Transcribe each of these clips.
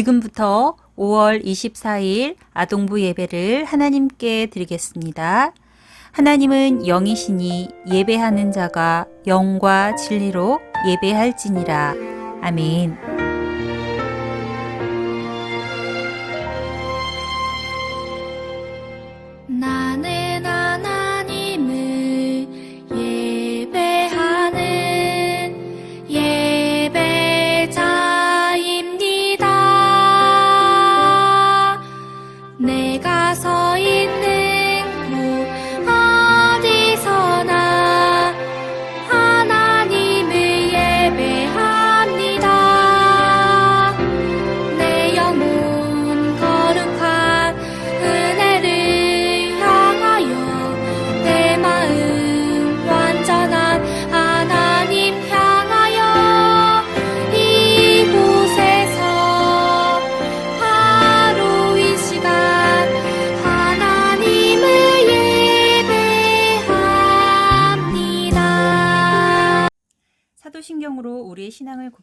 지금부터 5월 24일 아동부 예배를 하나님께 드리겠습니다. 하나님은 영이시니 예배하는 자가 영과 진리로 예배할지니라. 아멘.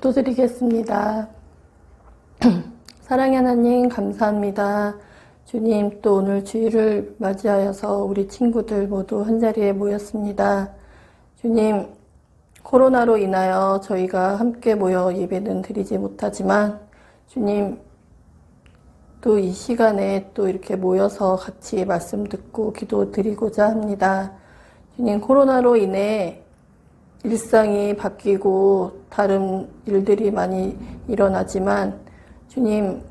기도드리겠습니다. 사랑의 하나님 감사합니다. 주님 또 오늘 주일을 맞이하여서 우리 친구들 모두 한자리에 모였습니다. 주님 코로나로 인하여 저희가 함께 모여 예배는 드리지 못하지만 주님 또 이 시간에 또 이렇게 모여서 같이 말씀 듣고 기도 드리고자 합니다. 주님 코로나로 인해 일상이 바뀌고 다른 일들이 많이 일어나지만 주님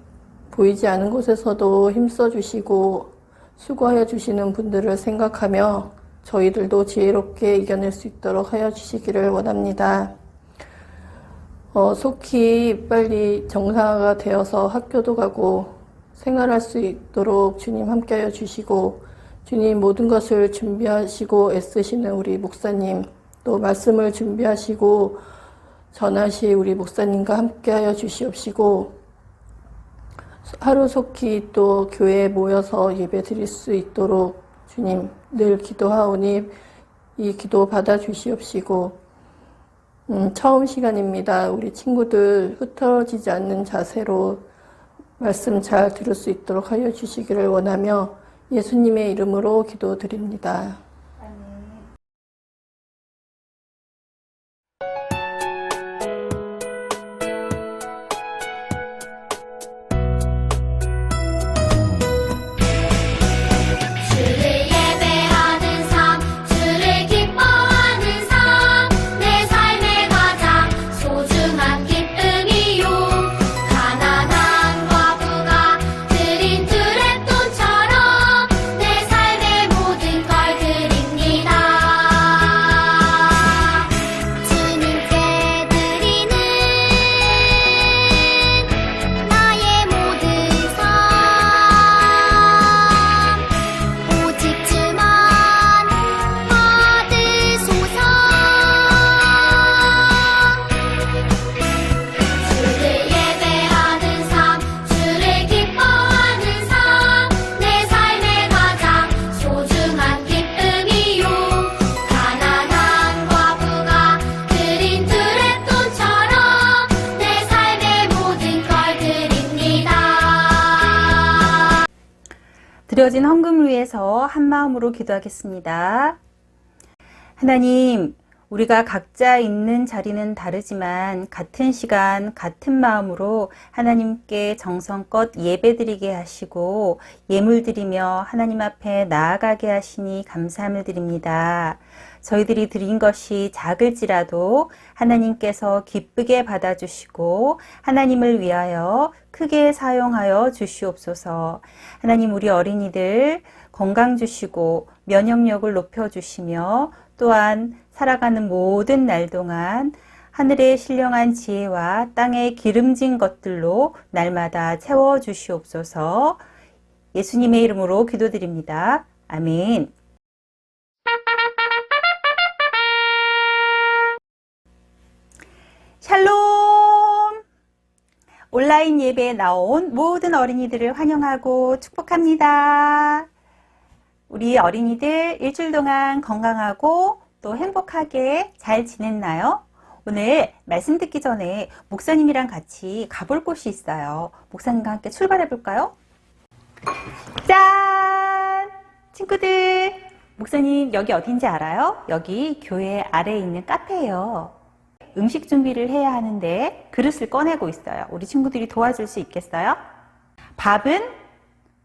보이지 않은 곳에서도 힘써 주시고 수고하여 주시는 분들을 생각하며 저희들도 지혜롭게 이겨낼 수 있도록 하여 주시기를 원합니다. 어, 속히 빨리 정상화가 되어서 학교도 가고 생활할 수 있도록 주님 함께하여 주시고 주님 모든 것을 준비하시고 애쓰시는 우리 목사님 또 말씀을 준비하시고 전하시 우리 목사님과 함께하여 주시옵시고 하루속히 또 교회에 모여서 예배 드릴 수 있도록 주님 늘 기도하오니 이 기도 받아 주시옵시고 음, 처음 시간입니다. 우리 친구들 흩어지지 않는 자세로 말씀 잘 들을 수 있도록 하여 주시기를 원하며 예수님의 이름으로 기도드립니다. 드려진 헌금을 위해서 한 마음으로 기도하겠습니다. 하나님, 우리가 각자 있는 자리는 다르지만 같은 시간, 같은 마음으로 하나님께 정성껏 예배드리게 하시고 예물 드리며 하나님 앞에 나아가게 하시니 감사함을 드립니다. 저희들이 드린 것이 작을지라도 하나님께서 기쁘게 받아주시고 하나님을 위하여 크게 사용하여 주시옵소서. 하나님 우리 어린이들 건강 주시고 면역력을 높여주시며 또한 살아가는 모든 날 동안 하늘의 신령한 지혜와 땅의 기름진 것들로 날마다 채워 주시옵소서. 예수님의 이름으로 기도드립니다. 아멘. 샬롬! 온라인 예배에 나온 모든 어린이들을 환영하고 축복합니다. 우리 어린이들 일주일 동안 건강하고 또 행복하게 잘 지냈나요? 오늘 말씀 듣기 전에 목사님이랑 같이 가볼 곳이 있어요. 목사님과 함께 출발해 볼까요? 짠! 친구들, 목사님 여기 어딘지 알아요? 여기 교회 아래에 있는 카페예요. 음식 준비를 해야 하는데 그릇을 꺼내고 있어요. 우리 친구들이 도와줄 수 있겠어요? 밥은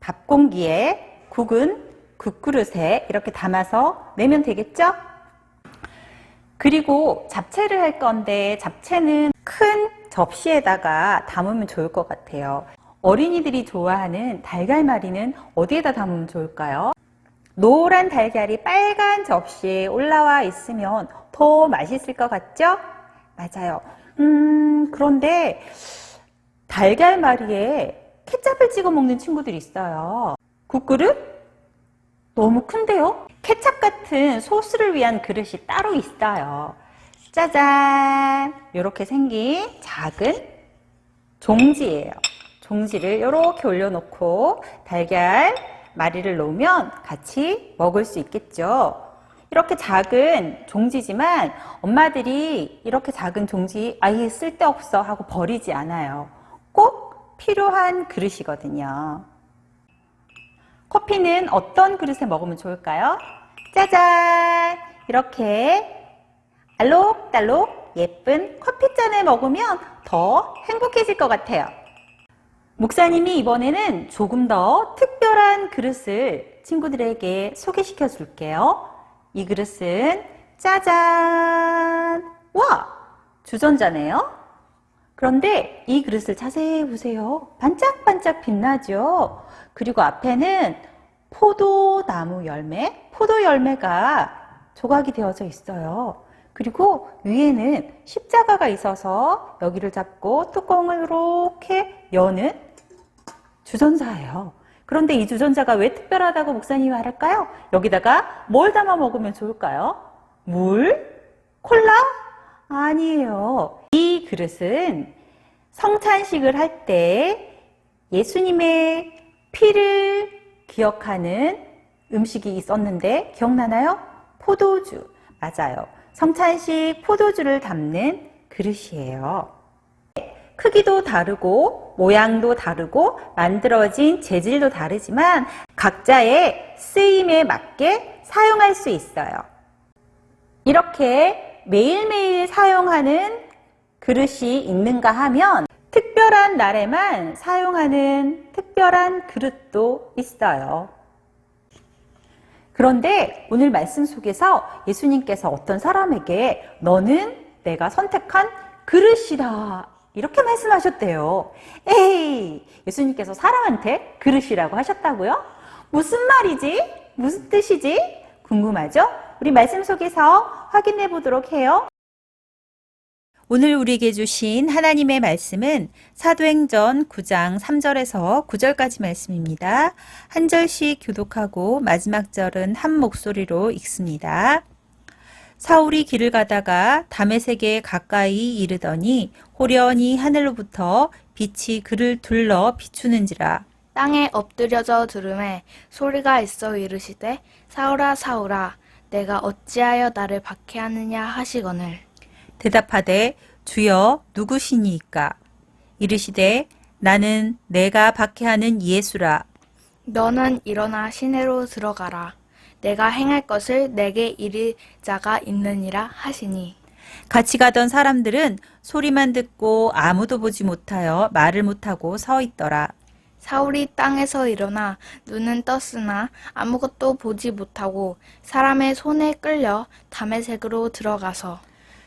밥 공기에, 국은 국그릇에 이렇게 담아서 내면 되겠죠? 그리고 잡채를 할 건데 잡채는 큰 접시에다가 담으면 좋을 것 같아요. 어린이들이 좋아하는 달걀말이는 어디에다 담으면 좋을까요? 노란 달걀이 빨간 접시에 올라와 있으면 더 맛있을 것 같죠? 맞아요. 음, 그런데 달걀말이에 케찹을 찍어 먹는 친구들이 있어요. 국그릇? 너무 큰데요? 케찹 같은 소스를 위한 그릇이 따로 있어요. 짜잔! 이렇게 생긴 작은 종지예요. 종지를 이렇게 올려놓고 달걀 마리를 놓으면 같이 먹을 수 있겠죠. 이렇게 작은 종지지만 엄마들이 이렇게 작은 종지 아예 쓸데없어 하고 버리지 않아요. 꼭 필요한 그릇이거든요. 커피는 어떤 그릇에 먹으면 좋을까요? 짜잔! 이렇게 알록달록 예쁜 커피잔을 먹으면 더 행복해질 것 같아요. 목사님이 이번에는 조금 더 특별한 그릇을 친구들에게 소개시켜 줄게요. 이 그릇은 짜잔! 와! 주전자네요. 그런데 이 그릇을 자세히 보세요. 반짝반짝 빛나죠? 그리고 앞에는 포도나무 열매, 포도 열매가 조각이 되어져 있어요. 그리고 위에는 십자가가 있어서 여기를 잡고 뚜껑을 이렇게 여는 주전자예요. 그런데 이 주전자가 왜 특별하다고 목사님이 말할까요? 여기다가 뭘 담아 먹으면 좋을까요? 물? 콜라? 아니에요. 이 그릇은 성찬식을 할 때 예수님의 피를 기억하는 음식이 있었는데 기억나나요? 포도주. 맞아요. 성찬식 포도주를 담는 그릇이에요. 크기도 다르고 모양도 다르고 만들어진 재질도 다르지만 각자의 쓰임에 맞게 사용할 수 있어요. 이렇게 매일매일 사용하는 그릇이 있는가 하면 특별한 날에만 사용하는 특별한 그릇도 있어요. 그런데 오늘 말씀 속에서 예수님께서 어떤 사람에게 너는 내가 선택한 그릇이다. 이렇게 말씀하셨대요. 에이, 예수님께서 사람한테 그릇이라고 하셨다고요? 무슨 말이지? 무슨 뜻이지? 궁금하죠? 우리 말씀 속에서 확인해 보도록 해요. 오늘 우리에게 주신 하나님의 말씀은 사도행전 9장 3절에서 9절까지 말씀입니다. 한 절씩 교독하고 마지막 절은 한 목소리로 읽습니다. 사울이 길을 가다가 다메섹에 가까이 이르더니 호련히 하늘로부터 빛이 그를 둘러 비추는지라. 땅에 엎드려져 들음에 소리가 있어 이르시되 사울아 사울아 내가 어찌하여 나를 박해하느냐 하시거늘? 대답하되 주여 누구시니이까? 이르시되 나는 내가 박해하는 예수라. 너는 일어나 시내로 들어가라 내가 행할 것을 내게 이를 자가 있느니라 하시니 같이 가던 사람들은 소리만 듣고 아무도 보지 못하여 말을 못하고 서 있더라. 사울이 땅에서 일어나 눈은 떴으나 아무것도 보지 못하고 사람의 손에 끌려 담에색으로 들어가서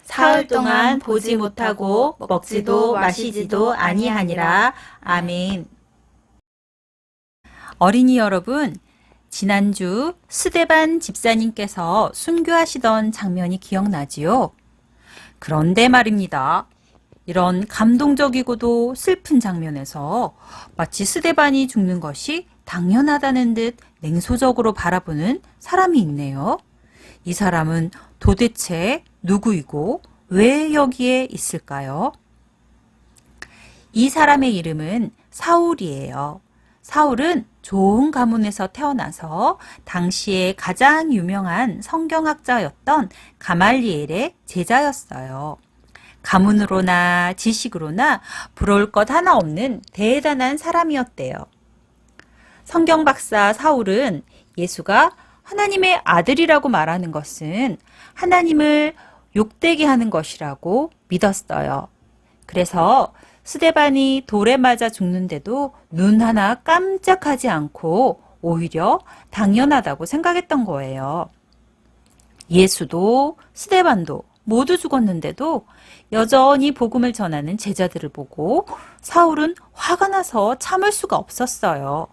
사흘 동안 보지 못하고 먹지도 마시지도 아니하니라. 아멘. 어린이 여러분, 지난주 스데반 집사님께서 순교하시던 장면이 기억나지요? 그런데 말입니다. 이런 감동적이고도 슬픈 장면에서 마치 스데반이 죽는 것이 당연하다는 듯 냉소적으로 바라보는 사람이 있네요. 이 사람은 도대체 누구이고 왜 여기에 있을까요? 이 사람의 이름은 사울이에요. 사울은 좋은 가문에서 태어나서 당시에 가장 유명한 성경학자였던 가말리엘의 제자였어요. 가문으로나 지식으로나 부러울 것 하나 없는 대단한 사람이었대요. 성경 박사 사울은 예수가 하나님의 아들이라고 말하는 것은 하나님을 욕되게 하는 것이라고 믿었어요. 그래서 스데반이 돌에 맞아 죽는데도 눈 하나 깜짝하지 않고 오히려 당연하다고 생각했던 거예요. 예수도 스데반도 모두 죽었는데도 여전히 복음을 전하는 제자들을 보고 사울은 화가 나서 참을 수가 없었어요.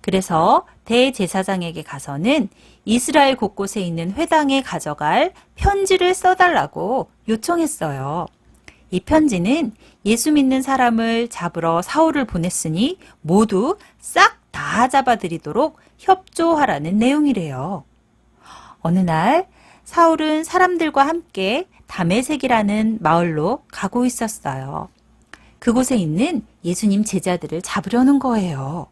그래서 대제사장에게 가서는 이스라엘 곳곳에 있는 회당에 가져갈 편지를 써달라고 요청했어요. 이 편지는 예수 믿는 사람을 잡으러 사울을 보냈으니 모두 싹 다 잡아들이도록 협조하라는 내용이래요. 어느 날 사울은 사람들과 함께 담에색이라는 마을로 가고 있었어요. 그곳에 있는 예수님 제자들을 잡으려는 거예요.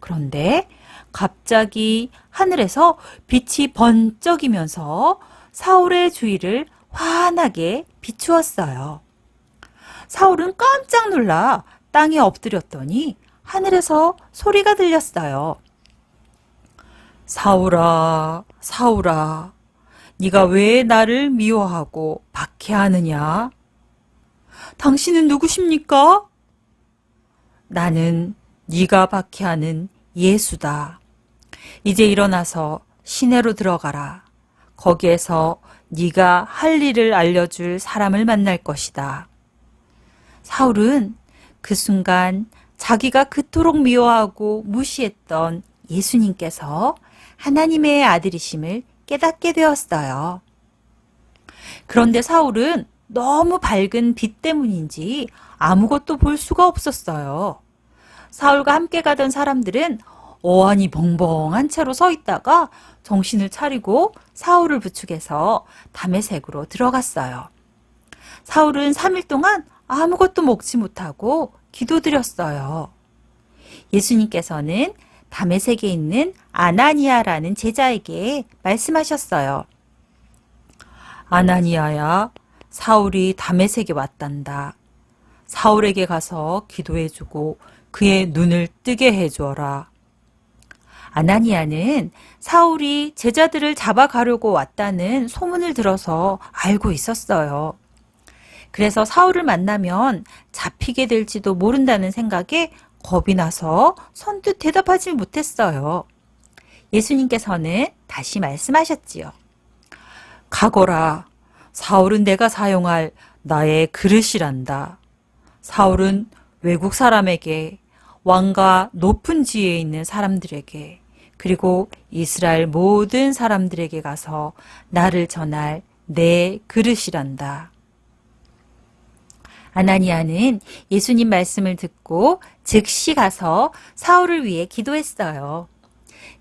그런데 갑자기 하늘에서 빛이 번쩍이면서 사울의 주위를 환하게 비추었어요. 사울은 깜짝 놀라 땅에 엎드렸더니 하늘에서 소리가 들렸어요. 사울아, 사울아, 네가 왜 나를 미워하고 박해하느냐? 당신은 누구십니까? 나는 네가 박해하는 예수다. 이제 일어나서 시내로 들어가라. 거기에서 네가 할 일을 알려줄 사람을 만날 것이다. 사울은 그 순간 자기가 그토록 미워하고 무시했던 예수님께서 하나님의 아들이심을 깨닫게 되었어요. 그런데 사울은 너무 밝은 빛 때문인지 아무것도 볼 수가 없었어요. 사울과 함께 가던 사람들은 어안이 벙벙한 채로 서 있다가 정신을 차리고 사울을 부축해서 담에색으로 들어갔어요. 사울은 3일 동안 아무것도 먹지 못하고 기도드렸어요. 예수님께서는 담에색에 있는 아나니아라는 제자에게 말씀하셨어요. 아나니아야, 사울이 담에색에 왔단다. 사울에게 가서 기도해주고 그의 눈을 뜨게 해주어라. 아나니아는 사울이 제자들을 잡아가려고 왔다는 소문을 들어서 알고 있었어요. 그래서 사울을 만나면 잡히게 될지도 모른다는 생각에 겁이 나서 선뜻 대답하지 못했어요. 예수님께서는 다시 말씀하셨지요. 가거라. 사울은 내가 사용할 나의 그릇이란다. 사울은 외국 사람에게 왕과 높은 지위에 있는 사람들에게 그리고 이스라엘 모든 사람들에게 가서 나를 전할 내 그릇이란다. 아나니아는 예수님 말씀을 듣고 즉시 가서 사울을 위해 기도했어요.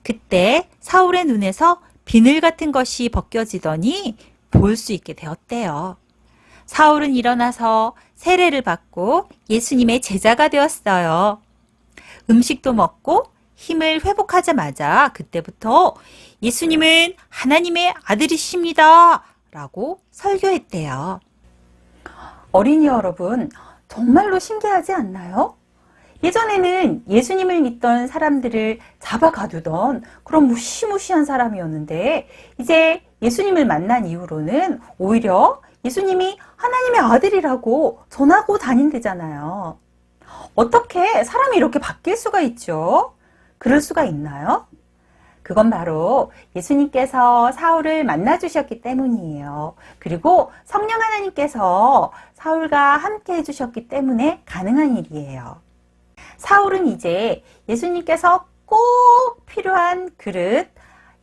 그때 사울의 눈에서 비늘 같은 것이 벗겨지더니 볼 수 있게 되었대요. 사울은 일어나서 세례를 받고 예수님의 제자가 되었어요. 음식도 먹고 힘을 회복하자마자 그때부터 예수님은 하나님의 아들이십니다. 라고 설교했대요. 어린이 여러분, 정말로 신기하지 않나요? 예전에는 예수님을 믿던 사람들을 잡아 가두던 그런 무시무시한 사람이었는데, 이제 예수님을 만난 이후로는 오히려 예수님이 하나님의 아들이라고 전하고 다닌대잖아요. 어떻게 사람이 이렇게 바뀔 수가 있죠? 그럴 수가 있나요? 그건 바로 예수님께서 사울을 만나 주셨기 때문이에요. 그리고 성령 하나님께서 사울과 함께 해 주셨기 때문에 가능한 일이에요. 사울은 이제 예수님께서 꼭 필요한 그릇,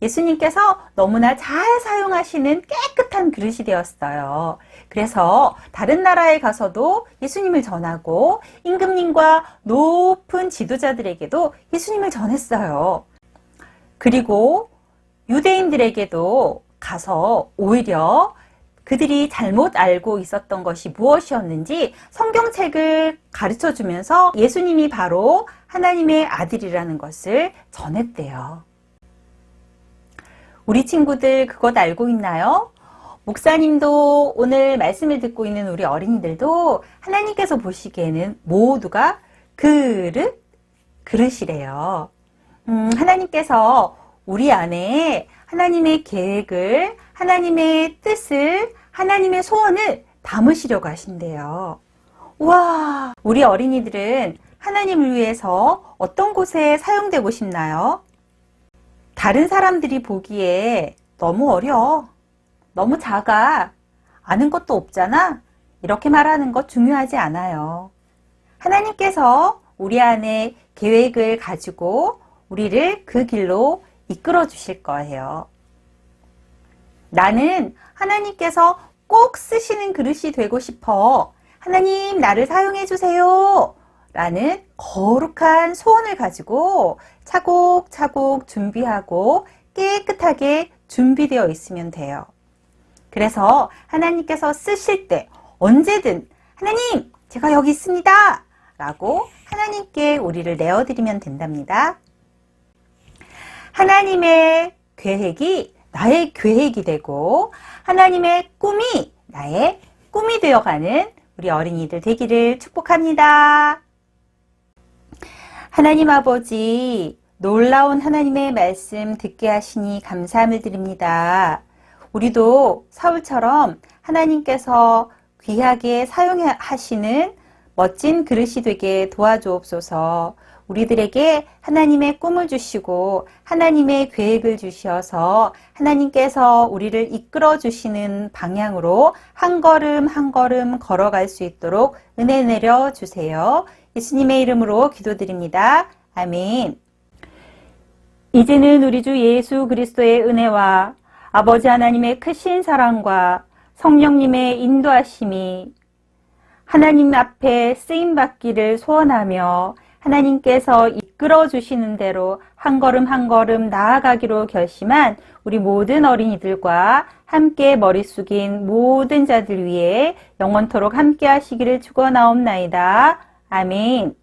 예수님께서 너무나 잘 사용하시는 깨끗한 그릇이 되었어요. 그래서 다른 나라에 가서도 예수님을 전하고 임금님과 높은 지도자들에게도 예수님을 전했어요. 그리고 유대인들에게도 가서 오히려 그들이 잘못 알고 있었던 것이 무엇이었는지 성경책을 가르쳐 주면서 예수님이 바로 하나님의 아들이라는 것을 전했대요. 우리 친구들 그것 알고 있나요? 목사님도 오늘 말씀을 듣고 있는 우리 어린이들도 하나님께서 보시기에는 모두가 그릇, 그릇이래요. 음, 하나님께서 우리 안에 하나님의 계획을, 하나님의 뜻을, 하나님의 소원을 담으시려고 하신대요. 와, 우리 어린이들은 하나님을 위해서 어떤 곳에 사용되고 싶나요? 다른 사람들이 보기에 너무 어려. 너무 작아. 아는 것도 없잖아. 이렇게 말하는 것 중요하지 않아요. 하나님께서 우리 안에 계획을 가지고 우리를 그 길로 이끌어 주실 거예요. 나는 하나님께서 꼭 쓰시는 그릇이 되고 싶어. 하나님, 나를 사용해 주세요. 라는 거룩한 소원을 가지고 차곡차곡 준비하고 깨끗하게 준비되어 있으면 돼요. 그래서 하나님께서 쓰실 때 언제든 하나님, 제가 여기 있습니다. 라고 하나님께 우리를 내어드리면 된답니다. 하나님의 계획이 나의 계획이 되고 하나님의 꿈이 나의 꿈이 되어가는 우리 어린이들 되기를 축복합니다. 하나님 아버지, 놀라운 하나님의 말씀 듣게 하시니 감사함을 드립니다. 우리도 사울처럼 하나님께서 귀하게 사용하시는 멋진 그릇이 되게 도와주옵소서. 우리들에게 하나님의 꿈을 주시고 하나님의 계획을 주셔서 하나님께서 우리를 이끌어 주시는 방향으로 한 걸음 한 걸음 걸어갈 수 있도록 은혜 내려 주세요. 예수님의 이름으로 기도드립니다. 아멘. 이제는 우리 주 예수 그리스도의 은혜와 아버지 하나님의 크신 사랑과 성령님의 인도하심이 하나님 앞에 쓰임 받기를 소원하며 하나님께서 이끌어 주시는 대로 한 걸음 한 걸음 나아가기로 결심한 우리 모든 어린이들과 함께 머리 숙인 모든 자들 위해 영원토록 함께 하시기를 축원하옵나이다. 아멘.